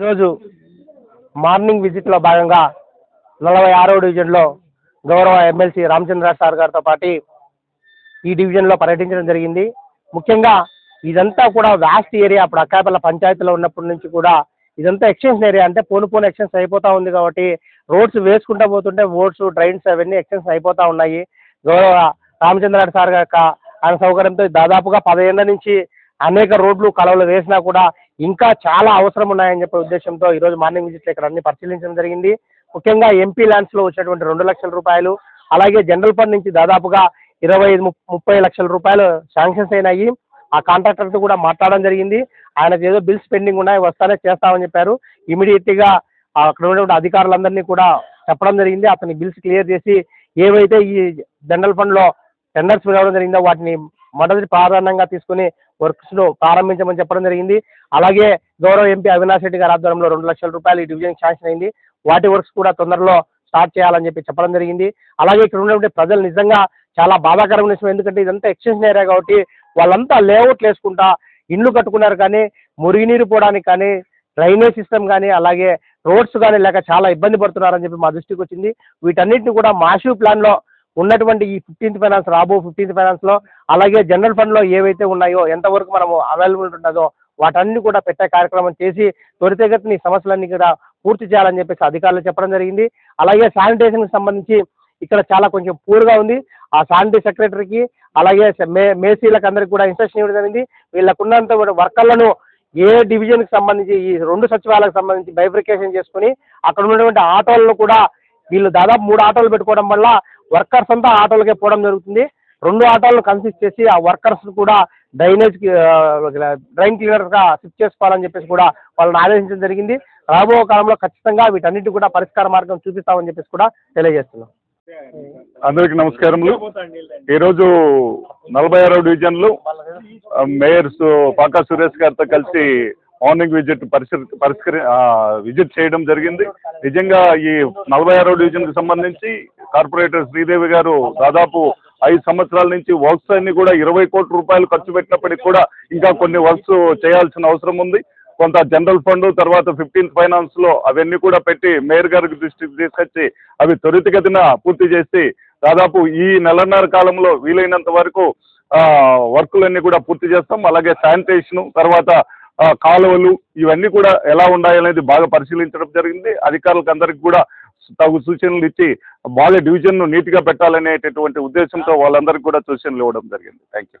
ఈరోజు మార్నింగ్ విజిట్లో భాగంగా నలభై ఆరో డివిజన్లో గౌరవ ఎమ్మెల్సీ రామచంద్ర సార్ గారితో పాటు ఈ డివిజన్లో పర్యటించడం జరిగింది. ముఖ్యంగా ఇదంతా కూడా వ్యాస్ట్ ఏరియా అప్పుడు అక్కాపల్ల పంచాయతీలో ఉన్నప్పటి నుంచి కూడా ఇదంతా ఎక్స్టెన్షన్ ఏరియా అంటే పోను పోను ఎక్స్టెన్స్ అయిపోతా ఉంది కాబట్టి రోడ్స్ వేసుకుంటా పోతుంటే రోడ్స్ డ్రైన్స్ అవన్నీ ఎక్స్టెన్స్ అయిపోతా ఉన్నాయి. గౌరవ రామచంద్రనాథ్ సార్ గారు ఆయన సౌకర్యంతో దాదాపుగా పదిహేళ్ళ నుంచి అనేక రోడ్లు కలవలు వేసినా కూడా ఇంకా చాలా అవసరం ఉన్నాయని చెప్పే ఉద్దేశంతో ఈరోజు మార్నింగ్ విజిట్లో ఇక్కడ అన్ని పరిశీలించడం జరిగింది. ముఖ్యంగా ఎంపీ ల్యాండ్స్లో వచ్చినటువంటి రెండు లక్షల రూపాయలు అలాగే జనరల్ ఫండ్ నుంచి దాదాపుగా ఇరవై ఐదు ముప్పై లక్షల రూపాయలు శాంక్షన్స్ అయినాయి. ఆ కాంట్రాక్టర్తో కూడా మాట్లాడడం జరిగింది. ఆయనకు ఏదో బిల్స్ పెండింగ్ ఉన్నాయి వస్తానే చేస్తామని చెప్పారు. ఇమీడియట్గా అక్కడ ఉన్నటువంటి అధికారులందరినీ కూడా చెప్పడం జరిగింది. అతని బిల్స్ క్లియర్ చేసి ఏవైతే ఈ జనరల్ ఫండ్లో టెండర్స్ పిలవడం జరిగిందో వాటిని మొదటి ప్రాధాన్యంగా తీసుకుని వర్క్స్ను ప్రారంభించమని చెప్పడం జరిగింది. అలాగే గౌరవ ఎంపీ అవినాష్ రెడ్డి గారి ఆధ్వర్యంలో రెండు లక్షల రూపాయలు ఈ డివిజన్ శాంక్షన్ అయింది. వాటి వర్క్స్ కూడా తొందరలో స్టార్ట్ చేయాలని చెప్పి చెప్పడం జరిగింది. అలాగే ఇక్కడ ఉన్నటువంటి ప్రజలు నిజంగా చాలా బాధాకరమైన విషయం. ఎందుకంటే ఇదంతా ఎక్స్టెన్షన్ ఏరియా కాబట్టి వాళ్ళంతా లేఅవుట్లు వేసుకుంటా ఇండ్లు కట్టుకున్నారు కానీ మురుగునీరు పోవడానికి కానీ డ్రైనేజ్ సిస్టమ్ కానీ అలాగే రోడ్స్ కానీ లేక చాలా ఇబ్బంది పడుతున్నారని చెప్పి మా దృష్టికి వచ్చింది. వీటన్నిటిని కూడా మాసివ్ ప్లాన్లో ఉన్నటువంటి ఈ ఫిఫ్టీన్త్ ఫైనాన్స్ రాబో ఫిఫ్టీన్త్ ఫైనాన్స్లో అలాగే జనరల్ ఫండ్లో ఏవైతే ఉన్నాయో ఎంతవరకు మనము అవైలబుల్ ఉంటుందో వాటన్ని కూడా పెట్టే కార్యక్రమం చేసి త్వరితగతిని సమస్యలన్నీ కూడా పూర్తి చేయాలని చెప్పేసి అధికారులు చెప్పడం జరిగింది. అలాగే శానిటేషన్కి సంబంధించి ఇక్కడ చాలా కొంచెం పూర్గా ఉంది. ఆ శానిటరీ సెక్రటరీకి అలాగే మే మేసీలకు అందరికి కూడా ఇన్స్ట్రక్షన్ ఇవ్వడం జరిగింది. వీళ్ళకున్నంత కూడా వర్కర్లను ఏ డివిజన్కి సంబంధించి ఈ రెండు సచివాలయాలకు సంబంధించి బైఫ్రికేషన్ చేసుకుని అక్కడ ఉన్నటువంటి ఆటోలను కూడా వీళ్ళు దాదాపు మూడు ఆటోలు పెట్టుకోవడం వల్ల వర్కర్స్ అంతా ఆటోలకే పోవడం జరుగుతుంది. రెండు ఆటోలను కన్సిస్ట్ చేసి ఆ వర్కర్స్ కూడా డ్రైనేజ్ డ్రైన్ క్లీనర్గా షిఫ్ట్ చేసుకోవాలని చెప్పేసి కూడా వాళ్ళని ఆదేశించడం జరిగింది. రాబో కాలంలో ఖచ్చితంగా వీటన్నిటి కూడా పరిష్కార మార్గం చూపిస్తామని చెప్పేసి కూడా తెలియజేస్తున్నాం. అందరికి నమస్కారములు. ఈరోజు నలభై ఆరో డివిజన్లు మేయర్స్ మేయర్ పాకా సురేష్ గారితో కలిసి మార్నింగ్ విజిట్ పరిసర పరిష్కరి విజిట్ చేయడం జరిగింది. నిజంగా ఈ నలభై ఆరో డివిజన్కి సంబంధించి కార్పొరేటర్ శ్రీదేవి గారు దాదాపు ఐదు సంవత్సరాల నుంచి వర్క్స్ అన్ని కూడా ఇరవై కోట్ల రూపాయలు ఖర్చు పెట్టినప్పటికీ కూడా ఇంకా కొన్ని వర్క్స్ చేయాల్సిన అవసరం ఉంది. కొంత జనరల్ ఫండ్ తర్వాత ఫిఫ్టీన్త్ ఫైనాన్స్లో అవన్నీ కూడా పెట్టి మేయర్ గారికి దృష్టికి తీసుకొచ్చి అవి త్వరితగతిన పూర్తి చేసి దాదాపు ఈ నెలన్నర కాలంలో వీలైనంత వరకు వర్కులన్నీ కూడా పూర్తి చేస్తాం. అలాగే శానిటేషన్ తర్వాత కాలువలు ఇవన్నీ కూడా ఎలా ఉండాలనేది బాగా పరిశీలించడం జరిగింది. అధికారులకు అందరికి కూడా తగు సూచనలు ఇచ్చి బాగా డివిజన్ను నీట్గా పెట్టాలనేటటువంటి ఉద్దేశంతో వాళ్ళందరికీ కూడా సూచనలు ఇవ్వడం జరిగింది. థ్యాంక్ యూ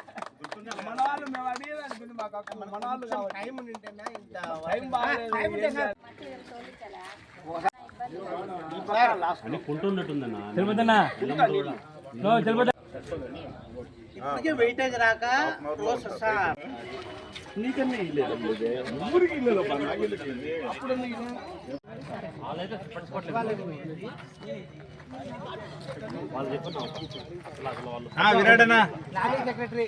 మన వాళ్ళు మేము అడిగేది అనుకుంది మాకు అక్కడ మన వాళ్ళు కాబట్టి టైం టైం బాగాలేదు ఇప్పటికే వెయిటేజ్ రాక క్లోజ్ సార్ లారీ సెక్రటరీ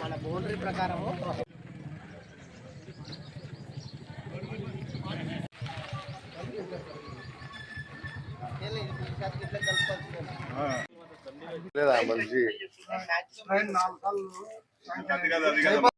మన బౌండరీ ప్రకారం లేదా మనిషి